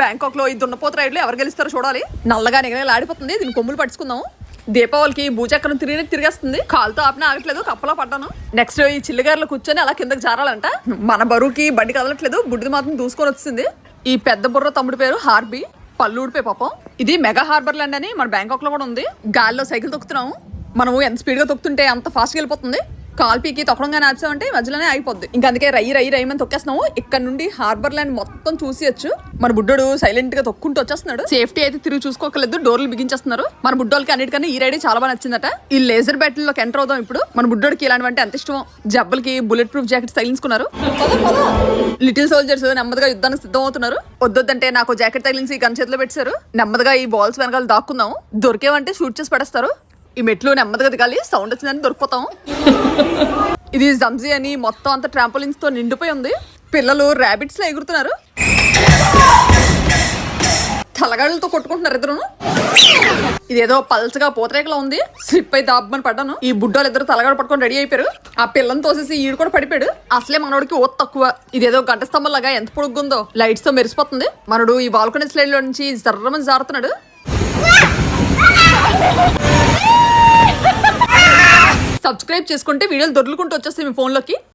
బ్యాంకాక్లో ఈ దున్నపోత రైడ్లు ఎవరు గెలుస్తారో చూడాలి. నల్లగా నిగనే ఆడిపోతుంది దీని కొమ్ములు పట్టుకుందాం దీపావళికి భూచక్రం తిరిగి తిరిగేస్తుంది. కాలుతో ఆపినా ఆగట్లేదు కప్పలా పడ్డాను. నెక్స్ట్ ఈ చిల్లిగారులో కూర్చొని అలా కిందకి జారాలంట. మన బరువుకి బండి కదలట్లేదు బుడ్డిది మాత్రం దూసుకొని వచ్చింది ఈ పెద్ద బుర్ర తమ్ముడి పేరు హార్బీ పల్లూడిపే పాపం. ఇది మెగా హార్బర్ ల్యాండ్ అని మన బ్యాంకాక్లో కూడా ఉంది. గాల్లో సైకిల్ తొక్కుతున్నాము. మనము ఎంత స్పీడ్గా తొక్కుతుంటే అంత ఫాస్ట్గా వెళ్ళిపోతుంది. కాల్ పీకి తొక్కడంగానే ఆచామంటే మధ్యలోనే అయిపోద్ది ఇంకా అందుకే రై రై రైమని తొక్కేస్తున్నాము ఇక్కడ నుండి హార్బర్ ల్యాండ్ మొత్తం చూసేయచ్చు మన బుడ్డోడు సైలెంట్గా తొక్కుంటూ వచ్చేస్తున్నాడు. సేఫ్టీ అయితే తిరిగి చూసుకోకలేదు. డోర్లు బిగించేస్తున్నారు. మన బుడ్డోళ్ళకి అన్నిటికన్నా ఈ రైడ్ చాలా బాగా నచ్చిందట. ఈ లేజర్ బ్యాటిల్ ఎంటర్ అవుదాం ఇప్పుడు. మన బుడ్డోడికి ఇలాంటివంటే ఎంత ఇష్టం జబ్బలకి బుల్లెట్ ప్రూఫ్ జాకెట్ తగిలించుకున్నారు. లిటిల్ సోల్జర్స్ నెమ్మదిగా యుద్ధానికి సిద్ధం అవుతున్నారు వద్దొద్దంటే నాకు జాకెట్ తగిలించి గన్ చేతిలో పెట్టారు నెమ్మదిగా ఈ బాల్స్ వెనకాల దాక్కుందాం దొరికేవంటే షూట్ చేసి పడేస్తారు. ఈ మెట్లు నెమ్మదిగా దిగాలి సౌండ్ వచ్చిందని దొరికిపోతాం. ఇది జంజీ అని మొత్తం అంతా ట్రాంపోలిన్స్తో నిండిపోయి ఉంది. పిల్లలు ర్యాబిట్స్లో ఎగురుతున్నారు. తలగాళ్ళతో కొట్టుకుంటున్నారు ఇద్దరు. ఇదేదో పల్చగా పూతరేకలో ఉంది. స్లిప్ అయితే దాబ్బని పడ్డాను. ఈ బుడ్డోలు ఇద్దరు తలగాడు పట్టుకొని రెడీ అయిపోయారు. ఆ పిల్లని తోసేసి ఈడు కూడా పడిపోయాడు. అసలే మనోడికి ఓత్ తక్కువ. ఇదేదో గంట స్తంభం లాగా ఎంత పొడుగుందో లైట్స్తో మెరిసిపోతుంది. మనడు ఈ బాల్కనీ స్లైడ్లో నుంచి జర్రమని జారుతున్నాడు. సబ్స్క్రైబ్ చేసుకుంటే వీడియోలు దొరుకుంటూ వచ్చేస్తాయి మీ ఫోన్లోకి